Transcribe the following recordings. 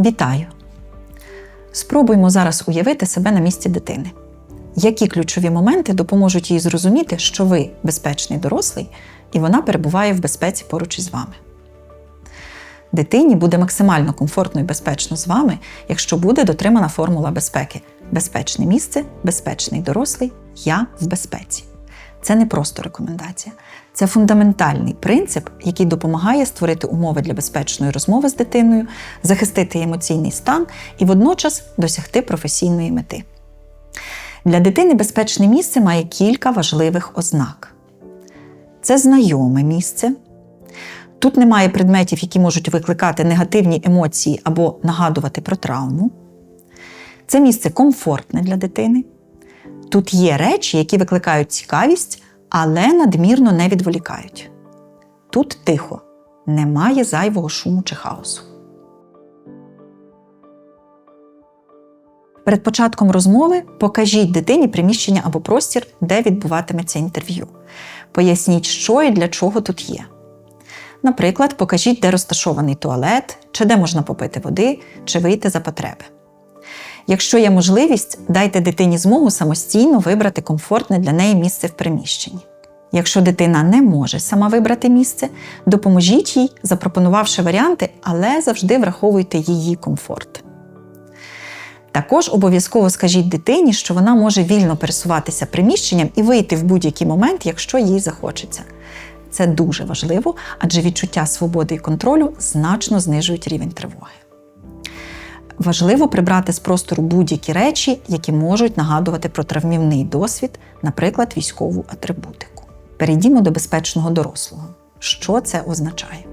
Вітаю! Спробуймо зараз уявити себе на місці дитини. Які ключові моменти допоможуть їй зрозуміти, що ви безпечний дорослий, і вона перебуває в безпеці поруч із вами? Дитині буде максимально комфортно і безпечно з вами, якщо буде дотримана формула безпеки: безпечне місце, безпечний дорослий, я в безпеці. Це не просто рекомендація, це фундаментальний принцип, який допомагає створити умови для безпечної розмови з дитиною, захистити емоційний стан і водночас досягти професійної мети. Для дитини безпечне місце має кілька важливих ознак: це знайоме місце. Тут немає предметів, які можуть викликати негативні емоції або нагадувати про травму. Це місце комфортне для дитини. Тут є речі, які викликають цікавість, але надмірно не відволікають. Тут тихо, немає зайвого шуму чи хаосу. Перед початком розмови покажіть дитині приміщення або простір, де відбуватиметься інтерв'ю. Поясніть, що і для чого тут є. Наприклад, покажіть, де розташований туалет, чи де можна попити води, чи вийти за потреби. Якщо є можливість, дайте дитині змогу самостійно вибрати комфортне для неї місце в приміщенні. Якщо дитина не може сама вибрати місце, допоможіть їй, запропонувавши варіанти, але завжди враховуйте її комфорт. Також обов'язково скажіть дитині, що вона може вільно пересуватися приміщенням і вийти в будь-який момент, якщо їй захочеться. Це дуже важливо, адже відчуття свободи і контролю значно знижують рівень тривоги. Важливо прибрати з простору будь-які речі, які можуть нагадувати про травмівний досвід, наприклад, військову атрибутику. Перейдімо до безпечного дорослого. Що це означає?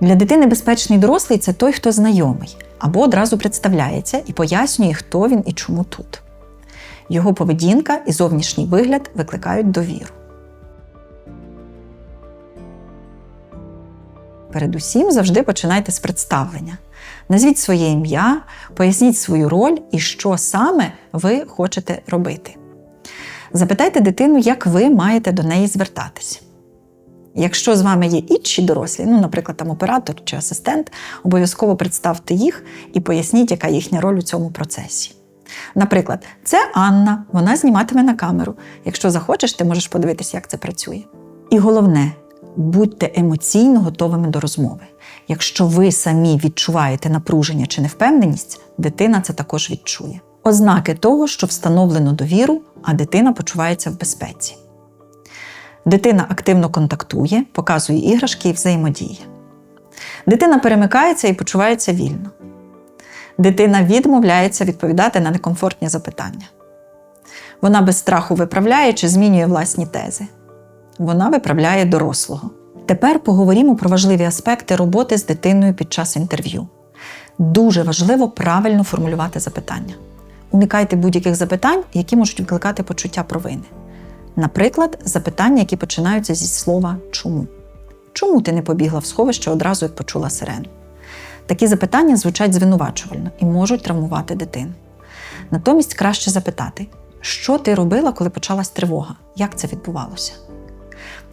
Для дитини безпечний дорослий це той, хто знайомий, або одразу представляється і пояснює, хто він і чому тут. Його поведінка і зовнішній вигляд викликають довіру. Передусім завжди починайте з представлення. Назвіть своє ім'я, поясніть свою роль і що саме ви хочете робити. Запитайте дитину, як ви маєте до неї звертатись. Якщо з вами є інші дорослі, ну, наприклад, там оператор чи асистент, обов'язково представте їх і поясніть, яка їхня роль у цьому процесі. Наприклад, це Анна, вона зніматиме на камеру. Якщо захочеш, ти можеш подивитися, як це працює. І головне, будьте емоційно готовими до розмови. Якщо ви самі відчуваєте напруження чи невпевненість, дитина це також відчує. Ознаки того, що встановлено довіру, а дитина почувається в безпеці. Дитина активно контактує, показує іграшки і взаємодіє. Дитина перемикається і почувається вільно. Дитина відмовляється відповідати на некомфортні запитання. Вона без страху виправляє чи змінює власні тези. Вона виправляє дорослого. Тепер поговоримо про важливі аспекти роботи з дитиною під час інтерв'ю. Дуже важливо правильно формулювати запитання. Уникайте будь-яких запитань, які можуть викликати почуття провини. Наприклад, запитання, які починаються зі слова чому. Чому ти не побігла в сховище одразу, як почула сирену? Такі запитання звучать звинувачувально і можуть травмувати дитину. Натомість краще запитати, що ти робила, коли почалась тривога? Як це відбувалося?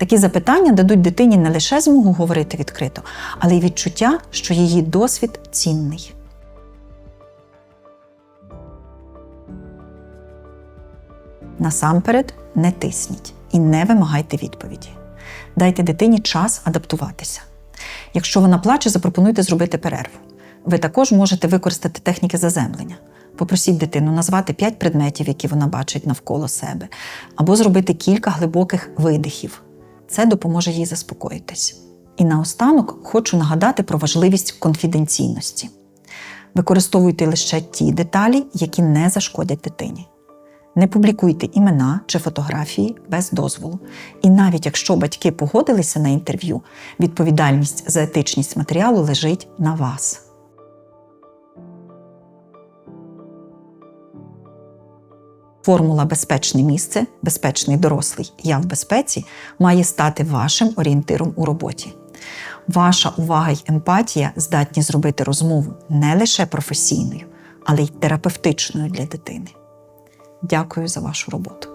Такі запитання дадуть дитині не лише змогу говорити відкрито, але й відчуття, що її досвід цінний. Насамперед не тисніть і не вимагайте відповіді. Дайте дитині час адаптуватися. Якщо вона плаче, запропонуйте зробити перерву. Ви також можете використати техніки заземлення. Попросіть дитину назвати 5 предметів, які вона бачить навколо себе, або зробити кілька глибоких видихів. Це допоможе їй заспокоїтись. І наостанок хочу нагадати про важливість конфіденційності. Використовуйте лише ті деталі, які не зашкодять дитині. Не публікуйте імена чи фотографії без дозволу. І навіть якщо батьки погодилися на інтерв'ю, відповідальність за етичність матеріалу лежить на вас. Формула безпечне місце, безпечний дорослий я в безпеці має стати вашим орієнтиром у роботі. Ваша увага й емпатія здатні зробити розмову не лише професійною, але й терапевтичною для дитини. Дякую за вашу роботу.